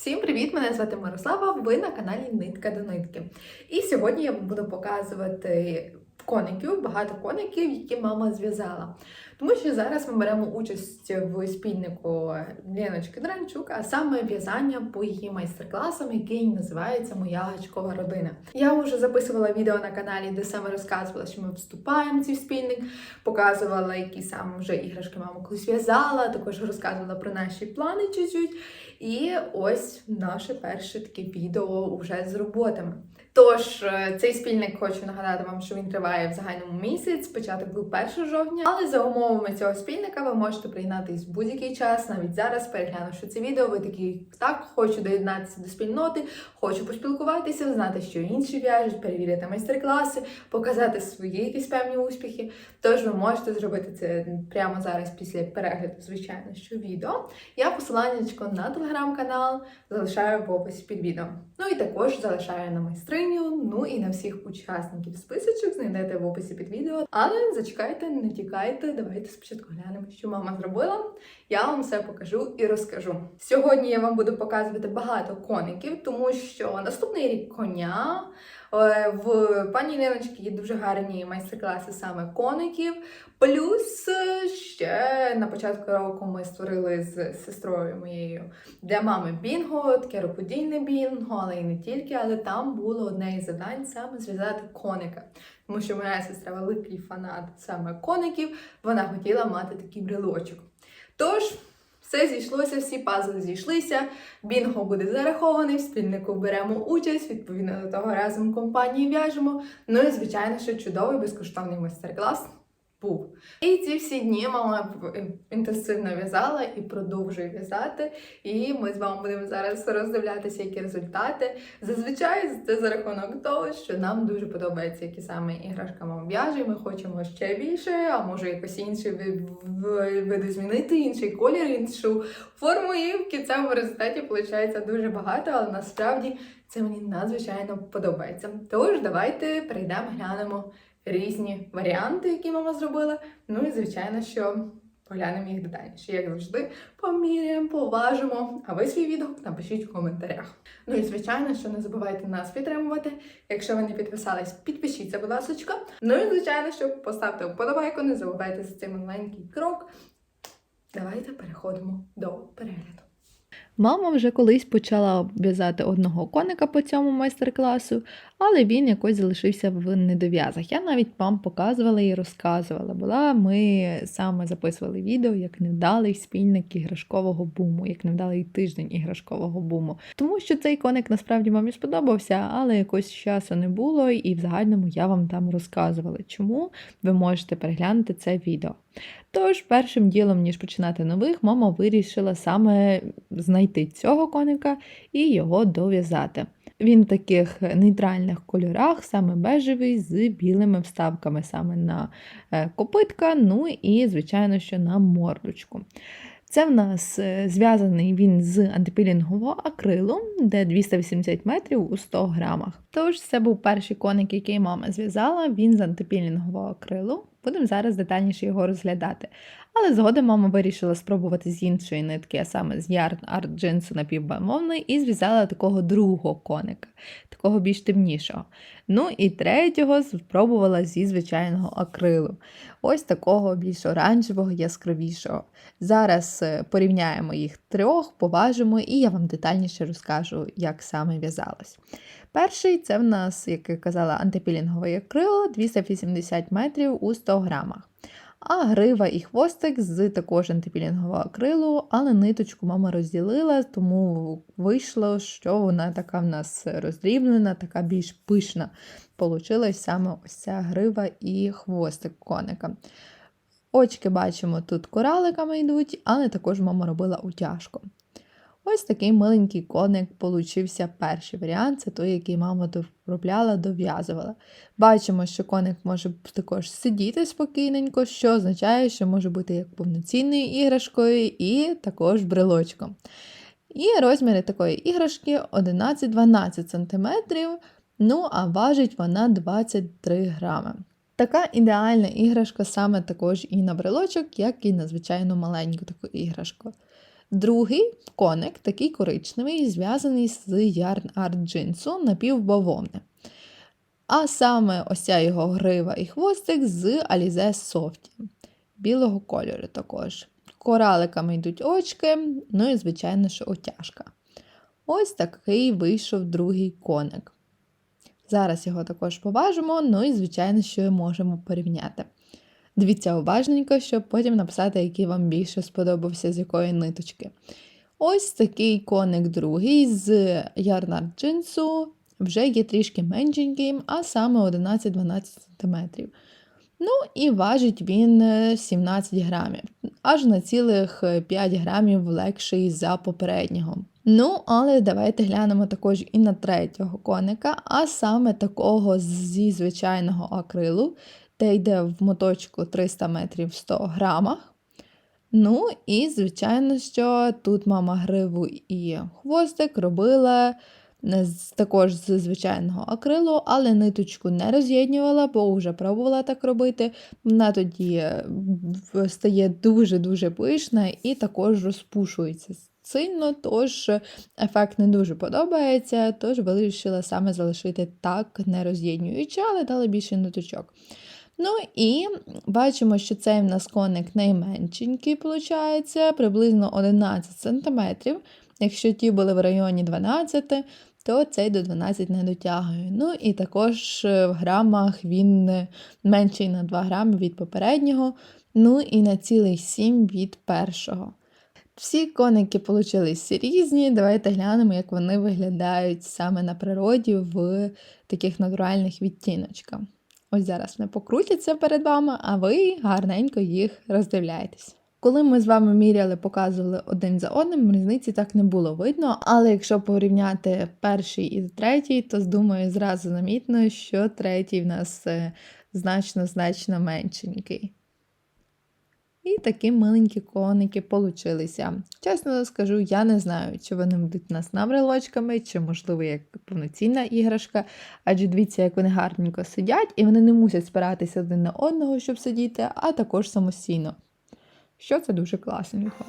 Всім привіт! Мене звати Мирослава. Ви на каналі Нитка до нитки. І сьогодні я вам буду показувати коників, багато коників, які мама зв'язала. Тому що зараз ми беремо участь в спільнику Леночки Дранчук, а саме в'язання по її майстер-класам, який називається Моя гачкова родина. Я вже записувала відео на каналі, де саме розказувала, що ми вступаємо в цей спільник, показувала, які саме вже іграшки мама колись в'язала, також розказувала про наші плани чуть-чуть. І ось наше перше таке відео вже з роботами. Тож е, цей спільник хочу нагадати вам, що він триває в загальному місяць. Початок був 1 жовтня, але за умовами цього спільника ви можете приєднатись в будь-який час, навіть зараз, переглянувши це відео. Ви такі так, хочу доєднатися до спільноти, хочу поспілкуватися, знати, що інші в'яжуть, перевірити майстер-класи, показати свої якісь певні успіхи. Тож ви можете зробити це прямо зараз після перегляду, звичайно, що відео. Я посилання на телеграм-канал залишаю в описі під відео. Ну і також залишаю на майстриню, ну і на всіх учасників списочок знайдете в описі під відео. Але зачекайте, не тікайте. Давайте спочатку глянемо, що мама зробила. Я вам все покажу і розкажу. Сьогодні я вам буду показувати багато коників, тому що наступний рік коня. Е, В пані Леночки є дуже гарні майстер-класи саме коників. Плюс е, ще на початку року ми створили з сестрою моєю для мами бінго, таке рукодільне бінго, але і не тільки. Але там було одне із завдань саме зв'язати коника. Тому що моя сестра великий фанат саме коників, вона хотіла мати такий брелочок. Тож. Все зійшлося, всі пазли зійшлися. Бінго буде зарахований, в спільнику беремо участь, відповідно до того разом компанії в'яжемо. Ну і звичайно, що чудовий безкоштовний майстер-клас був. І ці всі дні мама інтенсивно в'язала і продовжує в'язати. І ми з вами будемо зараз роздивлятися, які результати. Зазвичай це за рахунок того, що нам дуже подобається, які саме іграшка мама в'яже. Ми хочемо ще більше, а може якось інші ви- ви- види змінити, інший колір, іншу форму. І в кінцевому результаті виходить дуже багато, але насправді це мені надзвичайно подобається. Тож давайте перейдемо, глянемо різні варіанти, які мама зробила. Ну і звичайно, що поглянемо їх детальніше. Як завжди, поміряємо, поважимо. А ви свій відгук напишіть в коментарях. Ну і звичайно, що не забувайте нас підтримувати. Якщо ви не підписались, підпишіться, будь ласка. Ну і звичайно, що поставте вподобайку, не забувайте за цей маленький крок. Давайте переходимо до перегляду. Мама вже колись почала в'язати одного коника по цьому майстер-класу, але він якось залишився в недов'язах. Я навіть вам показувала і розказувала. Була ми саме записували відео як невдалий спільник іграшкового буму, як невдалий тиждень іграшкового буму. Тому що цей коник насправді мамі сподобався, але якось часу не було, і в загальному я вам там розказувала, чому ви можете переглянути це відео. Тож, першим ділом, ніж починати нових, мама вирішила саме знайти цього коника і його дов'язати. Він в таких нейтральних кольорах, саме бежевий, з білими вставками саме на е, копитка, ну і, звичайно, що на мордочку. Це в нас е, зв'язаний він з антипілінгового акрилу, де 280 метрів у 100 грамах. Тож це був перший коник, який мама зв'язала, він з антипілінгового акрилу. Будемо зараз детальніше його розглядати. Але згодом мама вирішила спробувати з іншої нитки, а саме з ярн арт джинсу напівбаймовної, і зв'язала такого другого коника, такого більш темнішого. Ну і третього спробувала зі звичайного акрилу. Ось такого більш оранжевого, яскравішого. Зараз е, порівняємо їх трьох, поважимо, і я вам детальніше розкажу, як саме в'язалось. Перший це в нас, як я казала, антипілінгове акрило 280 метрів у 100 грамах. А грива і хвостик з також антипілінгового акрилу, але ниточку мама розділила, тому вийшло, що вона така в нас роздрібнена, така більш пишна. Получилась саме ось ця грива і хвостик коника. Очки бачимо, тут кораликами йдуть, але також мама робила утяжку. Ось такий миленький коник получився перший варіант, це той, який мама доробляла, дов'язувала. Бачимо, що коник може також сидіти спокійненько, що означає, що може бути як повноцінною іграшкою і також брелочком. І розміри такої іграшки 11-12 см, ну а важить вона 23 грами. Така ідеальна іграшка саме також і на брелочок, як і на звичайну маленьку таку іграшку. Другий коник, такий коричневий, зв'язаний з Yarn Art джинсу напівбавовни. А саме ось ця його грива і хвостик з Alize Softy. Білого кольору також. Кораликами йдуть очки, ну і, звичайно, що отяжка. Ось такий вийшов другий коник. Зараз його також поважимо, ну і, звичайно, що можемо порівняти. Дивіться уважненько, щоб потім написати, який вам більше сподобався з якої ниточки. Ось такий коник другий з ярнард джинсу вже є трішки меншеньким, а саме 11-12 см. Ну і важить він е, 17 грамів, аж на цілих 5 грамів легший за попереднього. Ну, але давайте глянемо також і на третього коника, а саме такого зі звичайного акрилу, де йде в моточку 300 метрів в 100 грамах. Ну, і, звичайно, що тут мама гриву і хвостик робила також з звичайного акрилу, але ниточку не роз'єднювала, бо вже пробувала так робити. Вона тоді е, стає дуже-дуже пишна і також розпушується сильно, тож ефект не дуже подобається, тож вирішила саме залишити так, не роз'єднюючи, але дали більше ниточок. Ну і бачимо, що цей в нас коник найменшенький, виходить, приблизно 11 см. Якщо ті були в районі 12, то цей до 12 не дотягує. Ну і також е, в грамах він менший на 2 грами від попереднього, ну і на цілих 7 від першого. Всі коники получились різні. Давайте глянемо, як вони виглядають саме на природі в таких натуральних відтіночках. Ось зараз не покрутяться перед вами, а ви гарненько їх роздивляєтесь. Коли ми з вами міряли, показували один за одним, різниці так не було видно. Але якщо порівняти перший і третій, то думаю, зразу замітно, що третій в нас е, значно-значно меншенький. І такі миленькі коники получилися. Чесно скажу, я не знаю, чи вони будуть нас наврелочками, чи, можливо, як повноцінна іграшка. Адже дивіться, як вони гарненько сидять, і вони не мусять спиратися один на одного, щоб сидіти, а також самостійно. Що це дуже класненько.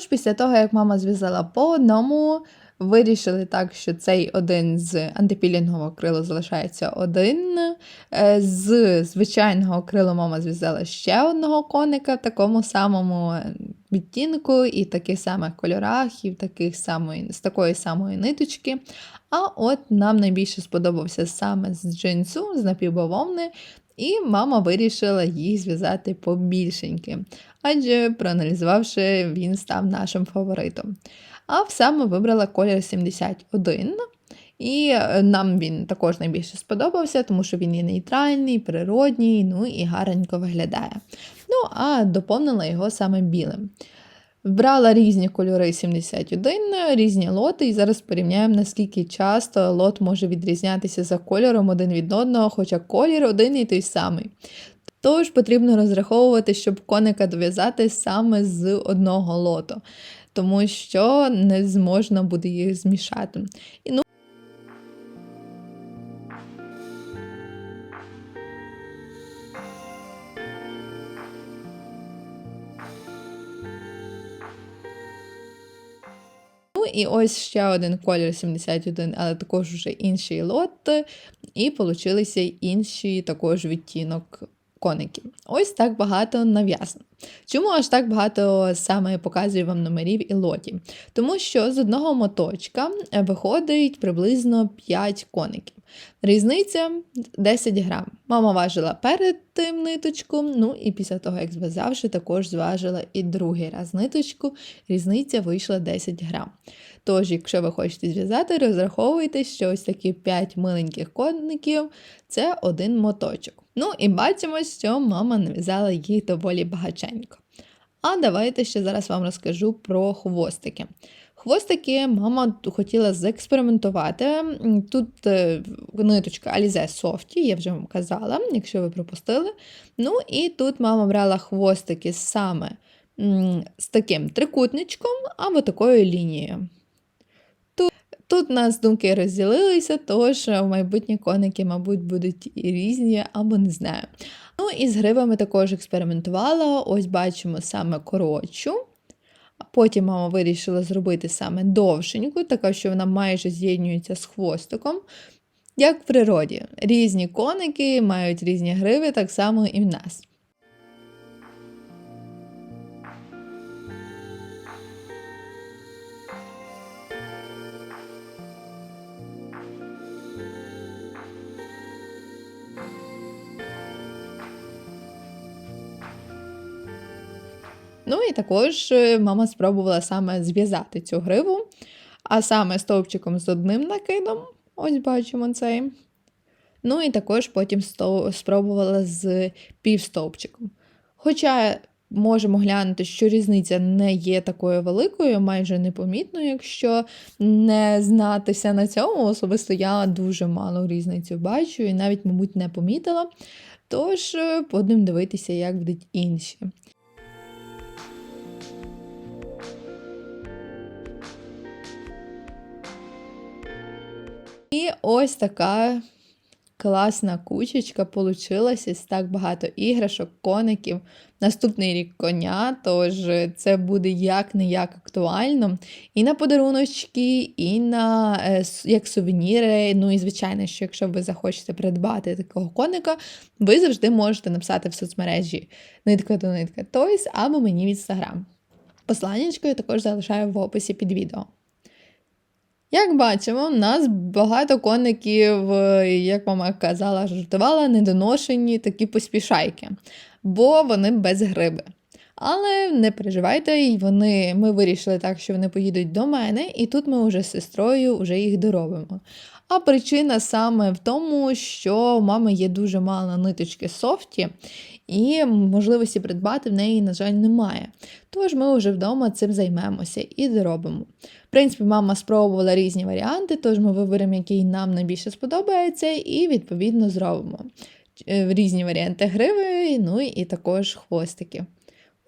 Тож, після того, як мама зв'язала по одному, вирішили так, що цей один з антипілінгового акрилу залишається один. Е, З звичайного акрилу мама зв'язала ще одного коника в такому самому відтінку і таких самих кольорах, і в таких самої, з такої самої ниточки. А от нам найбільше сподобався саме з джинсу, з напівбавовни, і мама вирішила їх зв'язати побільшеньки. Адже, проаналізувавши, він став нашим фаворитом. А саме вибрала колір 71. І е, нам він також найбільше сподобався, тому що він є нейтральний, природній, ну і гарненько виглядає. Ну, а доповнила його саме білим. Вбрала різні кольори 71, різні лоти, і зараз порівняємо, наскільки часто лот може відрізнятися за кольором один від одного, хоча колір один і той самий. Тож потрібно розраховувати, щоб коника дов'язати саме з одного лоту, тому що не зможна буде їх змішати. І, ну, і ось ще один колір 71, але також вже інший лот, і получилися інші також відтінок коників. Ось так багато нав'язано. Чому аж так багато саме показую вам номерів і лотів? Тому що з одного моточка е, виходить приблизно 5 коників. Різниця 10 грам. Мама важила перед тим ниточку, ну і після того, як зв'язавши, також зважила і другий раз ниточку. Різниця вийшла 10 грам. Тож, якщо ви хочете зв'язати, розраховуйте, що ось такі 5 миленьких коників це один моточок. Ну і бачимо, що мама нав'язала їх доволі багаченько. А давайте ще зараз вам розкажу про хвостики. Хвостики мама хотіла зекспериментувати. Тут е, ниточка Alize Softy, я вже вам казала, якщо ви пропустили. Ну і тут мама брала хвостики саме з таким трикутничком або такою лінією. Тут, нас думки розділилися, тож в майбутні коники, мабуть, будуть і різні, або не знаю. Ну і з гривами також експериментувала. Ось бачимо саме коротшу. Потім мама вирішила зробити саме довшеньку, така, що вона майже з'єднюється з хвостиком. Як в природі, різні коники мають різні гриви, так само і в нас. Ну і також е, мама спробувала саме зв'язати цю гриву, а саме стовпчиком з одним накидом, ось бачимо цей. Ну і також потім спробувала з півстовпчиком. Хоча можемо глянути, що різниця не є такою великою, майже непомітною, якщо не знатися на цьому. Особисто я дуже мало різницю бачу і навіть, мабуть, не помітила. Тож будемо дивитися, як будуть інші. І ось така класна кучечка получилася. Ось так багато іграшок, коників. Наступний рік коня, тож це буде як не як актуально. І на подаруночки, і на е, як сувеніри. Ну і звичайно, що якщо ви захочете придбати такого коника, ви завжди можете написати в соцмережі нитка до нитка Toys або мені в інстаграм. Посланнячко я також залишаю в описі під відео. Як бачимо, у нас багато коників, е, як мама казала, жартувала, недоношені такі поспішайки, бо вони без гриби. Але не переживайте, вони, ми вирішили так, що вони поїдуть до мене, і тут ми вже з сестрою вже їх доробимо. А причина саме в тому, що у мами є дуже мало ниточки софті, і можливості придбати в неї, на жаль, немає. Тож ми вже вдома цим займемося і доробимо. В принципі, мама спробувала різні варіанти, тож ми виберемо, який нам найбільше сподобається, і відповідно зробимо Е, різні варіанти гриви, ну і також хвостики.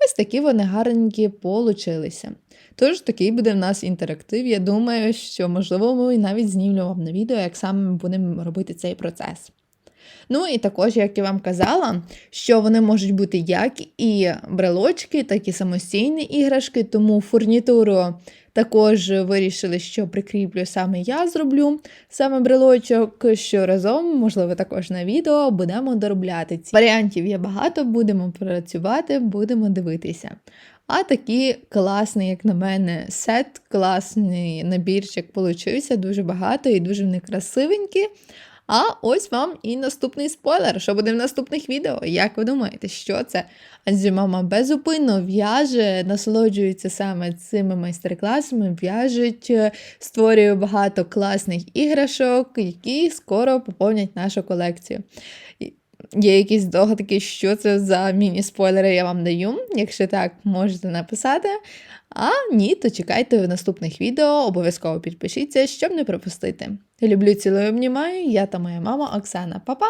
Ось такі вони гарненькі получилися. Тож такий буде в нас інтерактив. Я думаю, що можливо ми навіть знімлю вам на відео, як саме ми будемо робити цей процес. Ну і також, як я вам казала, що вони можуть бути як і брелочки, так і самостійні іграшки, тому фурнітуру також вирішили, що прикріплю саме я зроблю саме брелочок, що разом, можливо, також на відео будемо доробляти ці варіантів. Є багато, будемо працювати, будемо дивитися. А такий класний, як на мене, сет, класний набірчик получився, дуже багато і дуже вони красивенькі. А ось вам і наступний спойлер, що буде в наступних відео. Як ви думаєте, що це? Адже мама безупинно в'яже, насолоджується саме цими майстер-класами, в'яжуть, е, створює багато класних іграшок, які скоро поповнять нашу колекцію. Є якісь догадки, що це за міні-спойлери я вам даю. Якщо так, можете написати. А ні, то чекайте в наступних відео, обов'язково підпишіться, щоб не пропустити. Люблю, цілую, обнімаю. Я та моя мама Оксана. Па-па!